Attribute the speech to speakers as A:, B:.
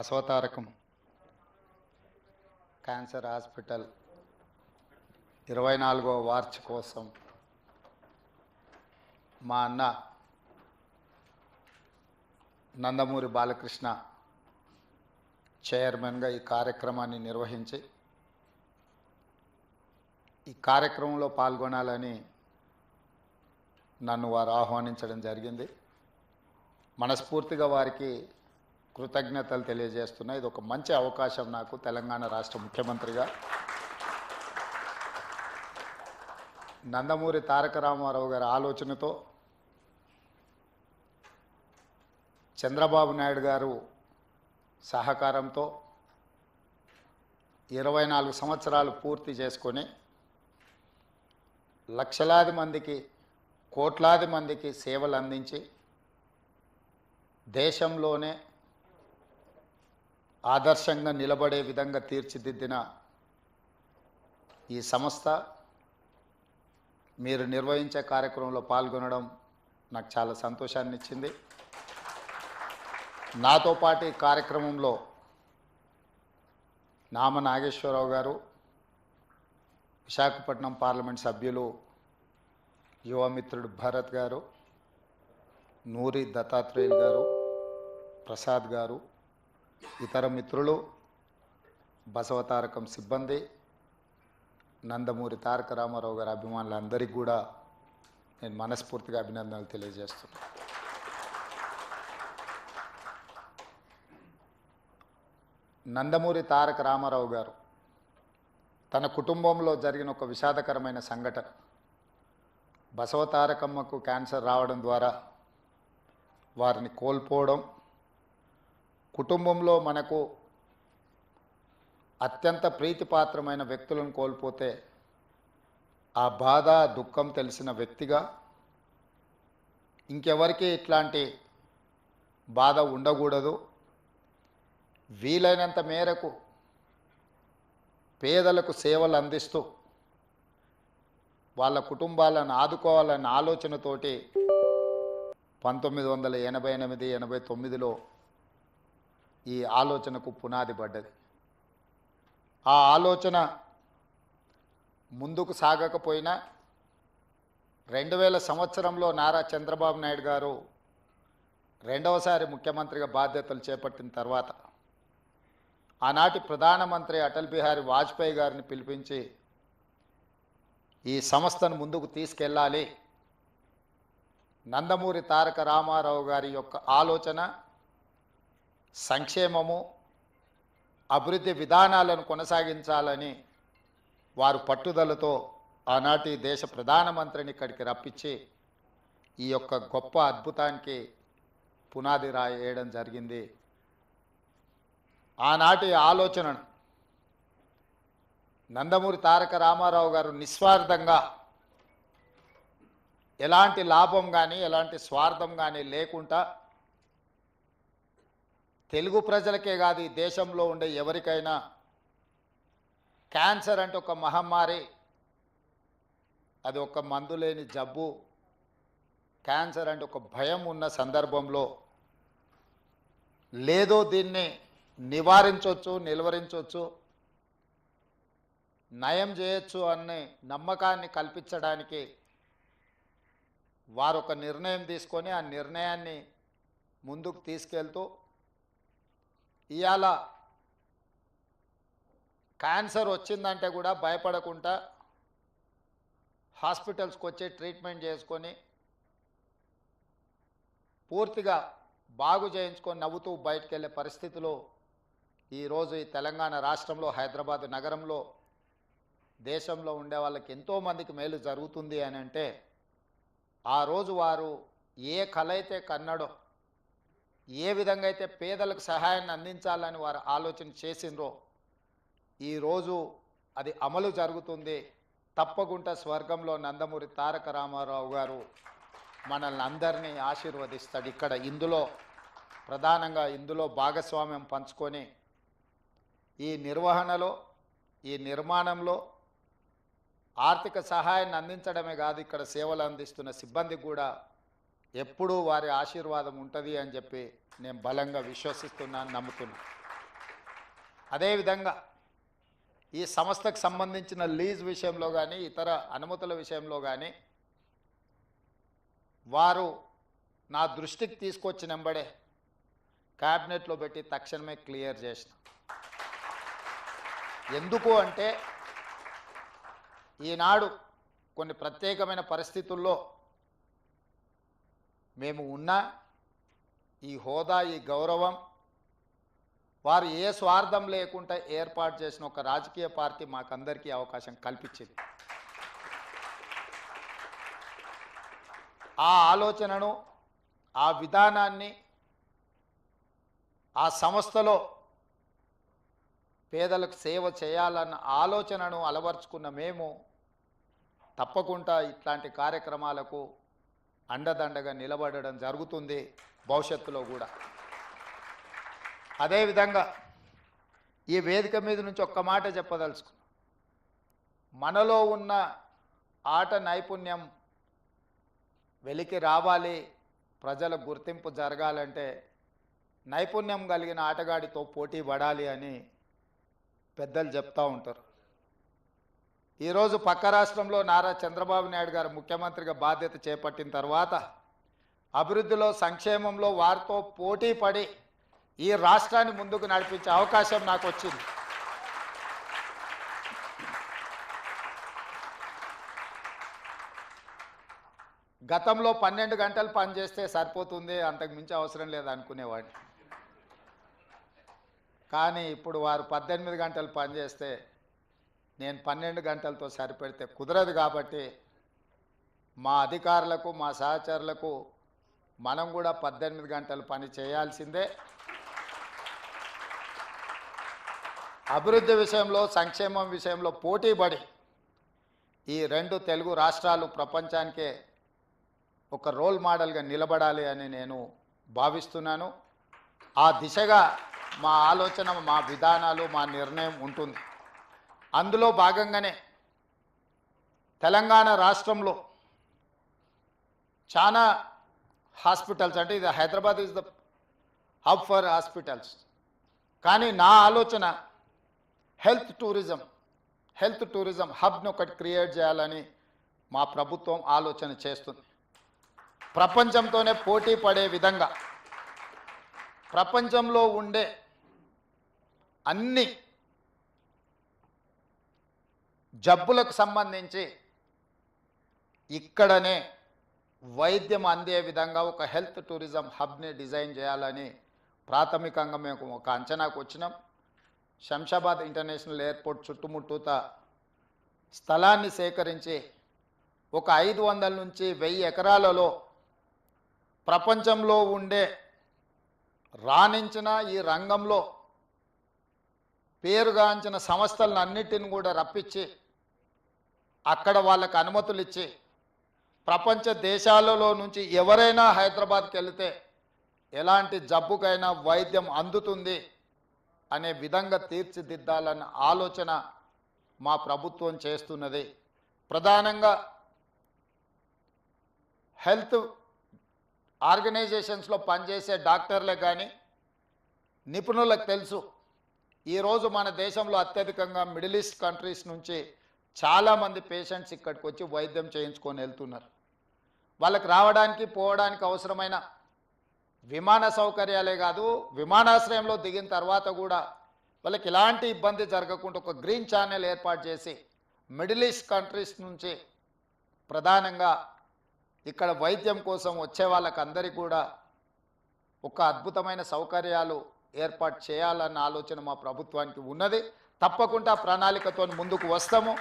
A: Basavatarakam cancer hospital ఇరవై నాలుగో watch కోసం మా అన్న నందమూరి బాలకృష్ణ చైర్మన్గా ఈ కార్యక్రమాన్ని నిర్వహించి ఈ కార్యక్రమంలో పాల్గొనాలని నన్ను వారు ఆహ్వానించడం జరిగింది. మనస్ఫూర్తిగా వారికి కృతజ్ఞతలు తెలియజేస్తున్నా. ఇది ఒక మంచి అవకాశం నాకు తెలంగాణ రాష్ట్ర ముఖ్యమంత్రిగా. నందమూరి తారక రామారావు గారి ఆలోచనతో చంద్రబాబు నాయుడు గారు సహకారంతో ఇరవై నాలుగు సంవత్సరాలు పూర్తి చేసుకొని లక్షలాది మందికి కోట్లాది మందికి సేవలు అందించి దేశంలోనే ఆదర్శంగా నిలబడే విధంగా తీర్చిదిద్దిన ఈ సంస్థ మీరు నిర్వహించే కార్యక్రమంలో పాల్గొనడం నాకు చాలా సంతోషాన్ని ఇచ్చింది నాతో పాటు ఈ కార్యక్రమంలో నామ నాగేశ్వరరావు గారు విశాఖపట్నం పార్లమెంట్ సభ్యులు యువమిత్రుడు భరత్ గారు నూరి దత్తాత్రేయులు గారు ప్రసాద్ గారు ఇతర మిత్రులు బసవతారకం సిబ్బంది నందమూరి తారక రామారావు గారి అభిమానులందరికీ కూడా నేను మనస్ఫూర్తిగా అభినందనలు తెలియజేస్తున్నాను. నందమూరి తారక రామారావు గారు తన కుటుంబంలో జరిగిన ఒక విషాదకరమైన సంఘటన బసవతారకమ్మకు క్యాన్సర్ రావడం ద్వారా వారిని కోల్పోవడం కుటుంబంలో మనకు అత్యంత ప్రీతిపాత్రమైన వ్యక్తులను కోల్పోతే ఆ బాధ దుఃఖం తెలిసిన వ్యక్తిగా ఇంకెవరికి ఇట్లాంటి బాధ ఉండకూడదు. వీలైనంత మేరకు పేదలకు సేవలు అందిస్తూ వాళ్ళ కుటుంబాలను ఆదుకోవాలన్న ఆలోచనతోటి పంతొమ్మిది వందల ఎనభై ఎనిమిది ఎనభై తొమ్మిదిలో ఈ ఆలోచనకు పునాది పడ్డది. ఆ ఆలోచన ముందుకు సాగకపోయినా రెండు వేల సంవత్సరంలో నారా చంద్రబాబు నాయుడు గారు రెండవసారి ముఖ్యమంత్రిగా బాధ్యతలు చేపట్టిన తర్వాత ఆనాటి ప్రధానమంత్రి అటల్ బిహారీ వాజ్పేయి గారిని పిలిపించి ఈ సంస్థను ముందుకు తీసుకెళ్ళాలి. నందమూరి తారక రామారావు గారి యొక్క ఆలోచన సంక్షేమము అభివృద్ధి విధానాలను కొనసాగించాలని వారు పట్టుదలతో ఆనాటి దేశ ప్రధానమంత్రిని ఇక్కడికి రప్పించి ఈ యొక్క గొప్ప అద్భుతానికి పునాది రాయడం జరిగింది. ఆనాటి ఆలోచనను నందమూరి తారక రామారావు గారు నిస్వార్థంగా ఎలాంటి లాభం కానీ ఎలాంటి స్వార్థం కానీ లేకుండా తెలుగు ప్రజలకే కాదు ఈ దేశంలో ఉండే ఎవరికైనా. క్యాన్సర్ అంటే ఒక మహమ్మారి. అది ఒక మందు లేని జబ్బు. క్యాన్సర్ అంటే ఒక భయం ఉన్న సందర్భంలో. లేదో దీన్ని నివారించవచ్చు నిలువరించవచ్చు నయం చేయొచ్చు అనే నమ్మకాన్ని కల్పించడానికి వారు ఒక నిర్ణయం తీసుకొని ఆ నిర్ణయాన్ని ముందుకు తీసుకెళ్తూ ఇవాళ క్యాన్సర్ వచ్చిందంటే కూడా భయపడకుండా హాస్పిటల్స్కి వచ్చి ట్రీట్మెంట్ చేసుకొని పూర్తిగా బాగు చేయించుకొని నవ్వుతూ బయటకు వెళ్ళే పరిస్థితిలో ఈరోజు ఈ తెలంగాణ రాష్ట్రంలో హైదరాబాద్ నగరంలో దేశంలో ఉండే వాళ్ళకి ఎంతోమందికి మేలు జరుగుతుంది అని అంటే ఆ రోజు వారు ఏ కళ అయితే కన్నడో ఏ విధంగా అయితే పేదలకు సహాయాన్ని అందించాలని వారు ఆలోచన చేసిండ్రో ఈరోజు అది అమలు జరుగుతుంది. తప్పకుండా స్వర్గంలో నందమూరి తారక రామారావు గారు మనల్ని అందరినీ ఆశీర్వదిస్తాడు. ఇక్కడ ఇందులో ప్రధానంగా ఇందులో భాగస్వామ్యం పంచుకొని ఈ నిర్వహణలో ఈ నిర్మాణంలో ఆర్థిక సహాయాన్ని అందించడమే కాదు ఇక్కడ సేవలు అందిస్తున్న సిబ్బందికి కూడా ఎప్పుడూ వారి ఆశీర్వాదం ఉంటుంది అని చెప్పి నేను బలంగా విశ్వసిస్తున్నాను నమ్ముతున్నాను అదేవిధంగా ఈ సంస్థకు సంబంధించిన లీజ్ విషయంలో కానీ ఇతర అనుమతుల విషయంలో కానీ వారు నా దృష్టికి తీసుకొచ్చిన వెంబడే క్యాబినెట్లో పెట్టి తక్షణమే క్లియర్ చేసిన. ఎందుకు అంటే ఈనాడు కొన్ని ప్రత్యేకమైన పరిస్థితుల్లో మేము ఉన్న ఈ హోదా ఈ గౌరవం వారు ఏ స్వార్థం లేకుండా ఏర్పాటు చేసిన ఒక రాజకీయ పార్టీ మాకందరికీ అవకాశం కల్పించింది. ఆ ఆలోచనను ఆ విధానాన్ని ఆ సంస్థలో పేదలకు సేవ చేయాలన్న ఆలోచనను అలవర్చుకున్న మేము తప్పకుండా ఇట్లాంటి కార్యక్రమాలకు అండదండగా నిలబడడం జరుగుతుంది భవిష్యత్తులో కూడా. అదేవిధంగా ఈ వేదిక మీద నుంచి ఒక్క మాట చెప్పదలుచుకున్నాం. మనలో ఉన్న ఆట నైపుణ్యం వెలికి రావాలి ప్రజల గుర్తింపు జరగాలంటే నైపుణ్యం కలిగిన ఆటగాడితో పోటీ పడాలి అని పెద్దలు చెప్తూ ఉంటారు. ఈరోజు పక్క రాష్ట్రంలో నారా చంద్రబాబు నాయుడు గారు ముఖ్యమంత్రిగా బాధ్యత చేపట్టిన తర్వాత అభివృద్ధిలో సంక్షేమంలో వారితో పోటీ పడి ఈ రాష్ట్రాన్ని ముందుకు నడిపించే అవకాశం నాకు వచ్చింది. గతంలో పన్నెండు గంటలు పనిచేస్తే సరిపోతుంది అంతకు మించి అవసరం లేదు అనుకునేవాడిని. కానీ ఇప్పుడు వారు పద్దెనిమిది గంటలు పనిచేస్తే నేను పన్నెండు గంటలతో సరిపెడితే కుదరదు కాబట్టి మా అధికారులకు మా సహచరులకు మనం కూడా పద్దెనిమిది గంటలు పని చేయాల్సిందే. అభివృద్ధి విషయంలో సంక్షేమం విషయంలో పోటీపడి ఈ రెండు తెలుగు రాష్ట్రాలు ప్రపంచానికే ఒక రోల్ మోడల్గా నిలబడాలి అని నేను భావిస్తున్నాను. ఆ దిశగా మా ఆలోచన మా విధానాలు మా నిర్ణయం ఉంటుంది. అందులో భాగంగానే తెలంగాణ రాష్ట్రంలో చాలా హాస్పిటల్స్ అంటే ఇది Hyderabad is the hub for hospitals కానీ నా ఆలోచన హెల్త్ టూరిజం హెల్త్ టూరిజం హబ్ను ఒకటి క్రియేట్ చేయాలని మా ప్రభుత్వం ఆలోచన చేస్తుంది. ప్రపంచంతోనే పోటీ పడే విధంగా ప్రపంచంలో ఉండే అన్ని జబ్బులకు సంబంధించి ఇక్కడనే వైద్యం అందే విధంగా ఒక హెల్త్ టూరిజం హబ్ని డిజైన్ చేయాలని ప్రాథమికంగా మేము ఒక అంచనాకు వచ్చినాం. శంషాబాద్ ఇంటర్నేషనల్ ఎయిర్పోర్ట్ చుట్టుముట్టూత స్థలాన్ని సేకరించి ఒక ఐదు వందల నుంచి వెయ్యి ఎకరాలలో ప్రపంచంలో ఉండే రాణించిన ఈ రంగంలో పేరుగాంచిన సంస్థలను అన్నిటిని కూడా రప్పించి అక్కడ వాళ్ళకి అనుమతులు ఇచ్చి ప్రపంచ దేశాలలో నుంచి ఎవరైనా హైదరాబాద్కి వెళితే ఎలాంటి జబ్బుకైనా వైద్యం అందుతుంది అనే విధంగా తీర్చిదిద్దాలన్న ఆలోచన మా ప్రభుత్వం చేస్తున్నది. ప్రధానంగా హెల్త్ ఆర్గనైజేషన్స్లో పనిచేసే డాక్టర్లే కానీ నిపుణులకు తెలుసు ఈరోజు మన దేశంలో అత్యధికంగా మిడిల్ ఈస్ట్ కంట్రీస్ నుంచి చాలామంది పేషెంట్స్ ఇక్కడికి వచ్చి వైద్యం చేయించుకొని వెళ్తున్నారు. వాళ్ళకి రావడానికి పోవడానికి అవసరమైన విమాన సౌకర్యాలే కాదు విమానాశ్రయంలో దిగిన తర్వాత కూడా వాళ్ళకి ఎలాంటి ఇబ్బంది జరగకుండా ఒక గ్రీన్ ఛానల్ ఏర్పాటు చేసి మిడిల్ ఈస్ట్ కంట్రీస్ నుంచి ప్రధానంగా ఇక్కడ వైద్యం కోసం వచ్చే వాళ్ళకందరికీ కూడా ఒక అద్భుతమైన సౌకర్యాలు ఏర్పాటు చేయాలన్న ఆలోచన మా ప్రభుత్వానికి ఉన్నది. తప్పకుండా ప్రణాళికతో ముందుకు వస్తాము.